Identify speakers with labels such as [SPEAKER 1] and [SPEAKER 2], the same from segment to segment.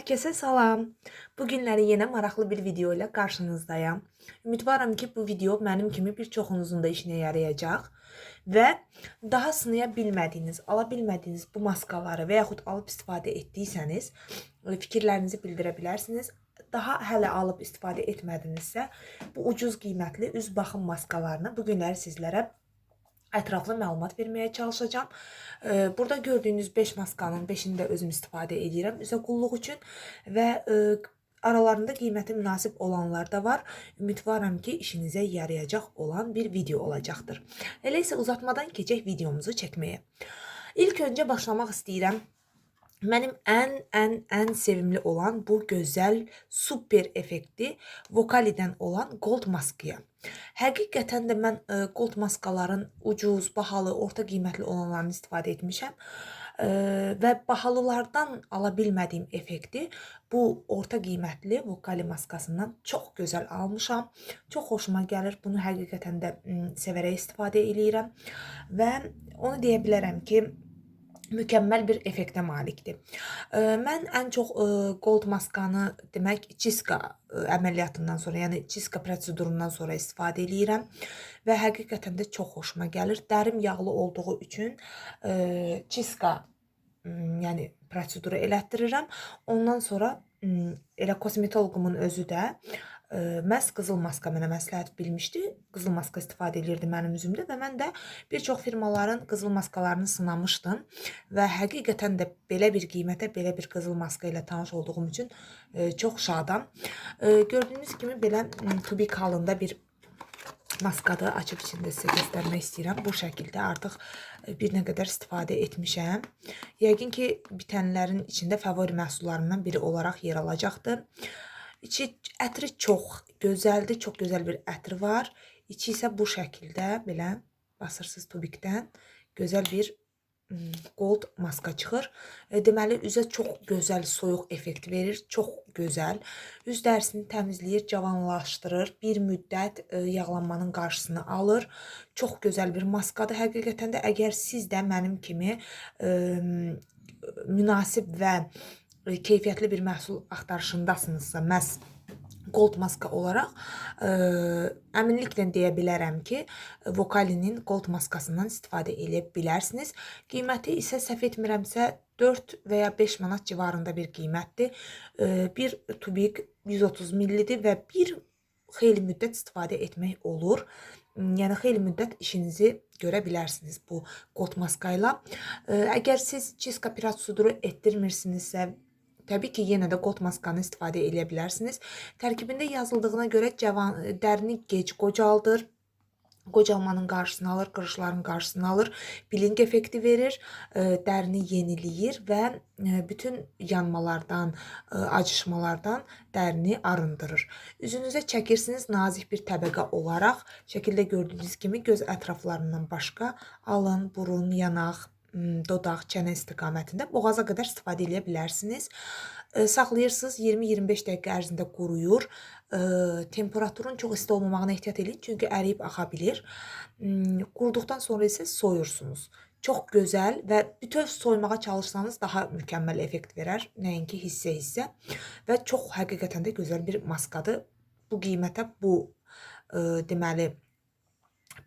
[SPEAKER 1] Herkese salam. Bugünləri yenə maraqlı bir video ilə qarşınızdayam. Ümidvaram ki, bu video mənim kimi bir çoxunuzun da işinə yarayacaq və daha sınaya bilmədiyiniz, ala bilmədiyiniz bu maskaları və yaxud alıb istifadə etdiysəniz, e, fikirlərinizi bildirə bilərsiniz. Daha hələ alıb istifadə etmədinizsə, bu ucuz qiymətli üz baxım maskalarını bu günləri sizlərə ətraflı məlumat verməyə çalışacağam. Burada gördüyünüz 5 maskanın 5-ini də özüm istifadə edirəm üzə qulluq üçün və aralarında qiyməti münasib olanlar da var. Ümidvaram ki, işinizə yarayacaq olan bir video olacaqdır. Elə isə uzatmadan keçək videomuzu çəkməyə. İlk öncə başlamaq istəyirəm Mənim ən ən ən sevimli olan bu gözəl super effektli Vocali'dən olan Gold maskaya. Həqiqətən də mən e, Gold maskaların ucuz, bahalı, orta qiymətli olanlarını istifadə etmişəm. E, və bahalılardan ala bilmədiyim effekti bu orta qiymətli Vocali maskasından çox gözəl almışam. Çox xoşuma gəlir. Bunu həqiqətən də m, sevərək istifadə eləyirəm və onu deyə bilərəm ki, mükəmməl bir effektə malikdir. Mən ən çox gold maskanı demək çiska ə, əməliyyatından sonra, yəni çiska prosedurundan sonra istifadə eləyirəm və həqiqətən də çox xoşuma gəlir. Dərim yağlı olduğu üçün çiska m, yəni proseduru elətdirirəm. Ondan sonra m, elə kosmetoloqumun özü də məhz qızıl maska mənə məsləhət bilmişdi. Qızıl maska istifadə edirdi mənim üzümdə və mən də bir çox firmaların qızıl maskalarını sınamışdım və həqiqətən də belə bir qiymətə, belə bir qızıl maska ilə tanış olduğum üçün ə, çox şadam. Ə, Gördüyünüz kimi belə tubik halında bir maskadır. Açıb içində sizə göstərmək istəyirəm. Bu şəkildə artıq e, bir nə qədər istifadə etmişəm. Yəqin ki, bitənlərin içində favori məhsullarımdan biri olaraq yer alacaqdır. İçi ətri çox gözəldir, çox gözəl bir ətri var. İçi isə bu şəkildə belə basırsız tubikdən gözəl bir m, gold maska çıxır. E, Deməli üzə çox gözəl soyuq effekt verir, çox gözəl. Üz dərisini təmizləyir, cavanlaşdırır, bir müddət e, yağlanmanın qarşısını alır. Çox gözəl bir maskadır. Həqiqətən də əgər siz də mənim kimi e, münasib və keyfiyyətli bir məhsul axtarışındasınızsa, məhz Gold maska olaraq ə, əminliklə deyə bilərəm ki, Vocalinin Gold maskasından istifadə edə bilərsiniz. Qiyməti isə səhv etmirəmsə 4 və ya 5 manat civarında bir qiymətdir. Ə, Bir tubik 130 millidir və bir xeyli müddət istifadə etmək olur. Yəni xeyli müddət işinizi görə bilərsiniz bu Gold maska ilə. Əgər siz çiska proseduru etdirmirsinizsə Təbii ki, yenə də qot maskanı istifadə edə bilərsiniz. Tərkibində yazıldığına görə cavan dərini gec qocaldır. Qocalmanın qarşısını alır, qırışların qarşısını alır, bilinq effekti verir, ə, dərini yeniləyir və ə, bütün yanmalardan, acışmalardan dərini arındırır. Üzünüzə çəkirsiniz nazik bir təbəqə olaraq, şəkildə gördüyünüz kimi göz ətraflarından başqa alın, burun, yanaq, dodaq, çənə istiqamətində boğaza qədər istifadə edə bilərsiniz. Saxlayırsınız 20-25 dəqiqə ərzində quruyur. Temperaturun çox isti olmamağına ehtiyat edin, çünki əriyib axa bilir. M, Quruduqdan sonra isə soyursunuz. Çox gözəl və bütöv soymağa çalışsanız daha mükəmməl effekt verər, nəinki hissə-hissə və çox həqiqətən də gözəl bir maskadır. Bu qiymətə bu e, deməli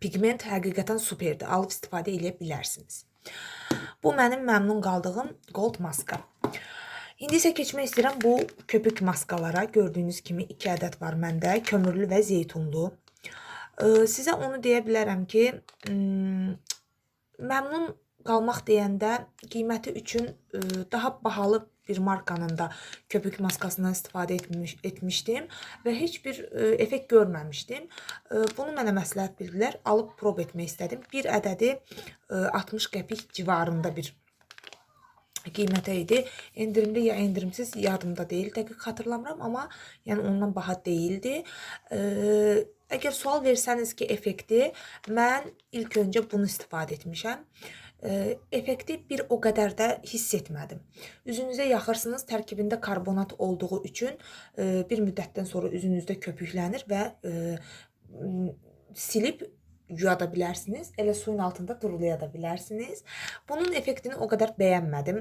[SPEAKER 1] pigment həqiqətən superdir. Alıb istifadə edə bilərsiniz. Bu mənim məmnun qaldığım gold maska. İndi isə keçmək istəyirəm bu köpük maskalara. Gördüyünüz kimi 2 ədəd var məndə, kömürlü və zeytunlu. Ə, Sizə onu deyə bilərəm ki, m, məmnun qalmaq deyəndə qiyməti üçün ə, daha bahalı bir markanın da köpük maskasından istifadə etmiş, etmişdim və heç bir ə, effekt görməmişdim. Ə, Bunu mənə məsləhət bildilər, alıb prob etmək istədim. Bir ədədi ə, 60 qəpik civarında bir qiymətə idi. Endirimli ya endirimsiz yadımda deyil, dəqiq xatırlamıram, amma yəni ondan baha deyildi. Ə, Əgər sual versəniz ki, effekti, mən ilk öncə bunu istifadə etmişəm. Ə, Effekti bir o qədər də hiss etmədim. Üzünüzə yaxırsınız, tərkibində karbonat olduğu üçün ə, bir müddətdən sonra üzünüzdə köpüklənir və ə, m, silib yuya da bilərsiniz, elə suyun altında durulaya da bilərsiniz. Bunun effektini o qədər bəyənmədim.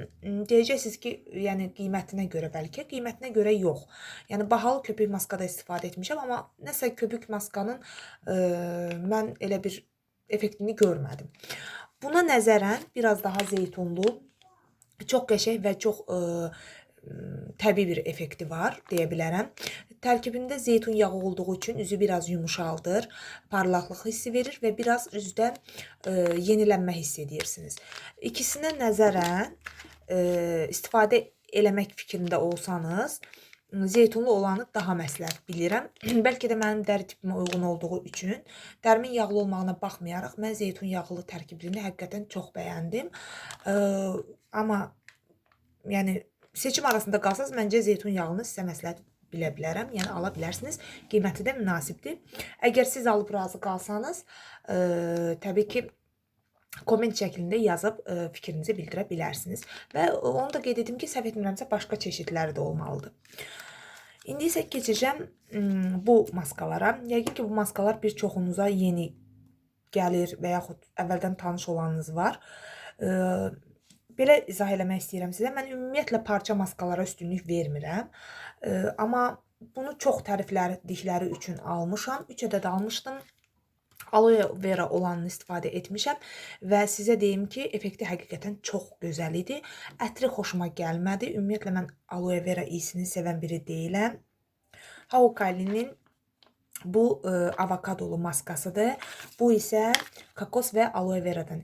[SPEAKER 1] Deyəcəksiniz ki, yəni qiymətinə görə bəlkə, qiymətinə görə yox. Yəni bahalı köpük maskada istifadə etmişəm, amma nəsə köpük maskanın e, mən elə bir effektini görmədim. Buna nəzərən biraz daha zeytunlu, çox qəşəng və çox e, təbii bir effekti var deyə bilərəm. Tərkibində zeytun yağı olduğu üçün üzü biraz yumuşaldır, parlaqlıq hissi verir və biraz üzdə e, yenilənmə hiss edirsiniz. İkisinə nəzərən e, istifadə eləmək fikrində olsanız, zeytunlu olanı daha məsləhət bilirəm. Bəlkə də mənim dəri tipimə uyğun olduğu üçün dərimin yağlı olmağına baxmayaraq mən zeytun yağlı tərkibini həqiqətən çox bəyəndim. E, amma yəni seçim arasında qalsaz məncə zeytun yağını sizə məsləhət bilə bilərəm. Yəni ala bilərsiniz. Qiyməti də münasibdir. Əgər siz alıb razı qalsanız, e, təbii ki komment şəklində yazıb e, fikrinizi bildirə bilərsiniz. Və onu da qeyd edim ki, səhv etmirəmsə başqa çeşidləri də olmalıdır. İndi isə keçəcəm m, bu maskalara. Yəqin ki, bu maskalar bir çoxunuza yeni gəlir və yaxud əvvəldən tanış olanınız var. E, belə izah eləmək istəyirəm sizə. Mən ümumiyyətlə parça maskalara üstünlük vermirəm. E, amma bunu çox təriflədikləri üçün almışam. 3 ədəd almışdım. Aloe vera olanını istifadə etmişəm və sizə deyim ki, effekti həqiqətən çox gözəl idi. Ətri xoşuma gəlmədi. Ümumiyyətlə mən aloe vera iyisini sevən biri deyiləm. Haukalinin bu e, avokadolu maskasıdır. Bu isə kokos və aloe veradan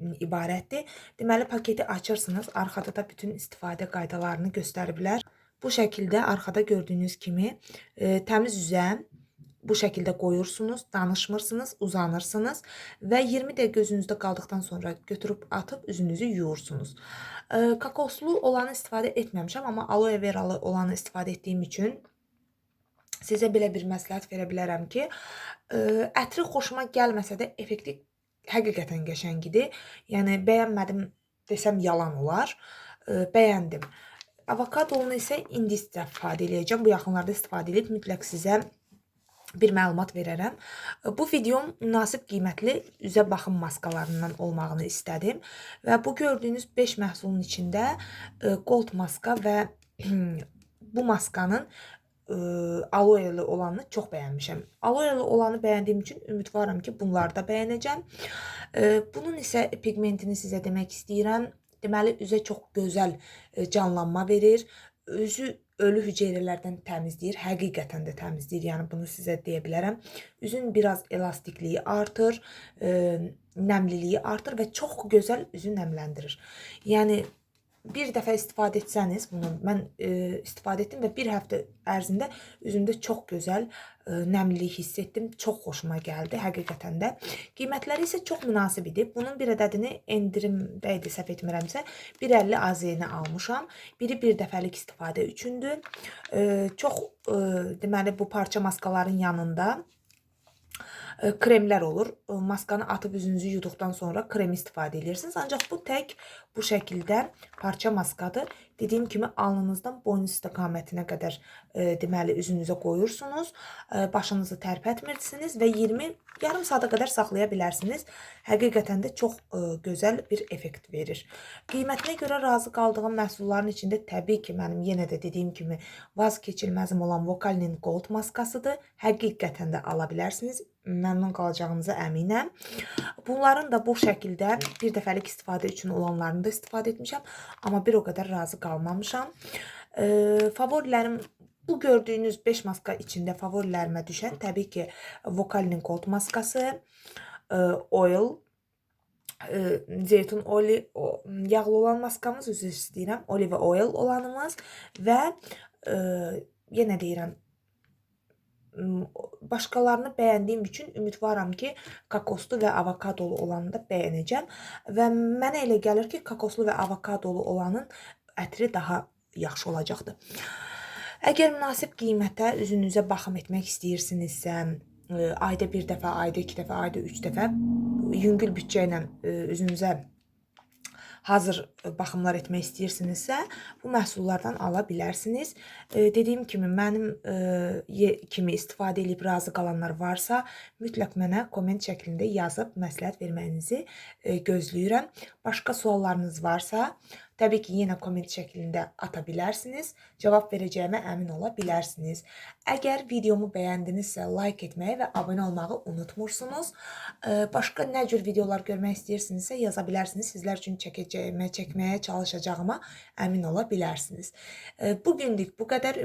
[SPEAKER 1] ibarətdir. Deməli paketi açırsınız. Arxada da bütün istifadə qaydalarını göstəriblər. Bu şəkildə arxada gördüyünüz kimi e, təmiz üzə bu şəkildə qoyursunuz, danışmırsınız, uzanırsınız və 20 dəqiqə gözünüzdə qaldıqdan sonra götürüb atıb üzünüzü yuyursunuz. E, kakoslu olanı istifadə etməmişəm, amma aloe veralı olanı istifadə etdiyim üçün sizə belə bir məsləhət verə bilərəm ki, e, ətri xoşuma gəlməsə də effekti həqiqətən qəşəng idi. Yəni bəyənmədim desəm yalan olar. E, bəyəndim. Avokadonu isə indi istifadə edəcəm. Bu yaxınlarda istifadə edib mütləq sizə bir məlumat verərəm. Bu videom münasib qiymətli üzə baxım maskalarından olmağını istədim və bu gördüyünüz 5 məhsulun içində gold maska və bu maskanın aloeli olanı çox bəyənmişəm. Aloeli olanı bəyəndiyim üçün ümidvaram ki, bunları da bəyənəcəm. Bunun isə pigmentini sizə demək istəyirəm. Deməli üzə çox gözəl canlanma verir. Özü ölü hüceyrələrdən təmizləyir. Həqiqətən də təmizləyir. Yəni bunu sizə deyə bilərəm. Üzün biraz elastikliyi artır, e, nəmliliyi artır və çox gözəl üzü nəmləndirir. Yəni bir dəfə istifadə etsəniz bunu mən e, istifadə etdim və bir həftə ərzində üzümdə çox gözəl e, nəmlilik hiss etdim. Çox xoşuma gəldi həqiqətən də. Qiymətləri isə çox münasib idi. Bunun bir ədədini endirimdə idi, səhv etmirəmsə, 1.50 AZ-ni almışam. Biri bir dəfəlik istifadə üçündür. E, çox e, deməli bu parça maskaların yanında kremlər olur. E, maskanı atıb üzünüzü yuduqdan sonra krem istifadə edirsiniz. Ancaq bu tək bu şəkildə parça maskadır. Dediyim kimi alnınızdan boyun istiqamətinə qədər e, deməli üzünüzə qoyursunuz. E, başınızı tərpətmirsiniz və 20 yarım saata qədər saxlaya bilərsiniz. Həqiqətən də çox e, gözəl bir effekt verir. Qiymətinə görə razı qaldığım məhsulların içində təbii ki, mənim yenə də dediyim kimi vaz keçilməzim olan Vokalinin Gold maskasıdır. Həqiqətən də ala bilərsiniz məmnun qalacağınıza əminəm. Bunların da bu şəkildə bir dəfəlik istifadə üçün olanlarını da istifadə etmişəm, amma bir o qədər razı qalmamışam. E, favorilərim bu gördüyünüz 5 maska içində favorilərimə düşən təbii ki, Vokalinin Gold maskası, e, Oil, e, zeytun oli, o, yağlı olan maskamız, üzr istəyirəm, olive oil olanımız və e, yenə deyirəm, başqalarını bəyəndiyim üçün ümidvaram ki, kokoslu və avokadolu olanı da bəyənəcəm və mənə elə gəlir ki, kokoslu və avokadolu olanın ətri daha yaxşı olacaqdır. Əgər münasib qiymətə üzünüzə baxım etmək istəyirsinizsə, ayda bir dəfə, ayda iki dəfə, ayda üç dəfə yüngül büdcə ilə üzünüzə hazır e, baxımlar etmək istəyirsinizsə, bu məhsullardan ala bilərsiniz. E, dediyim kimi mənim e, kimi istifadə edib razı qalanlar varsa, mütləq mənə komment şəklində yazıb məsləhət verməyinizi e, gözləyirəm. Başqa suallarınız varsa, təbii ki, yenə komment şəklində ata bilərsiniz. Cavab verəcəyimə əmin ola bilərsiniz. Videomu bəyəndinizsə, like etməyi və abunə olmağı unutmursunuz. E, Başqa nə cür videolar görmək istəyirsinizsə yaza bilərsiniz. Sizlər üçün çəkəcəyimə, çəkməyə çalışacağıma əmin ola bilərsiniz. E, Bu günlük bu qədər.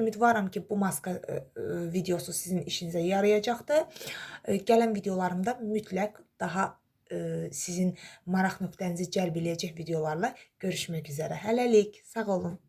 [SPEAKER 1] Ki, bu maska e, e, videosu sizin işinizə yarayacaqdır. E, Gələn videolarımda mütləq daha sizin maraq nöqtənizi cəlb eləyəcək videolarla görüşmək üzrə. Hələlik, sağ olun.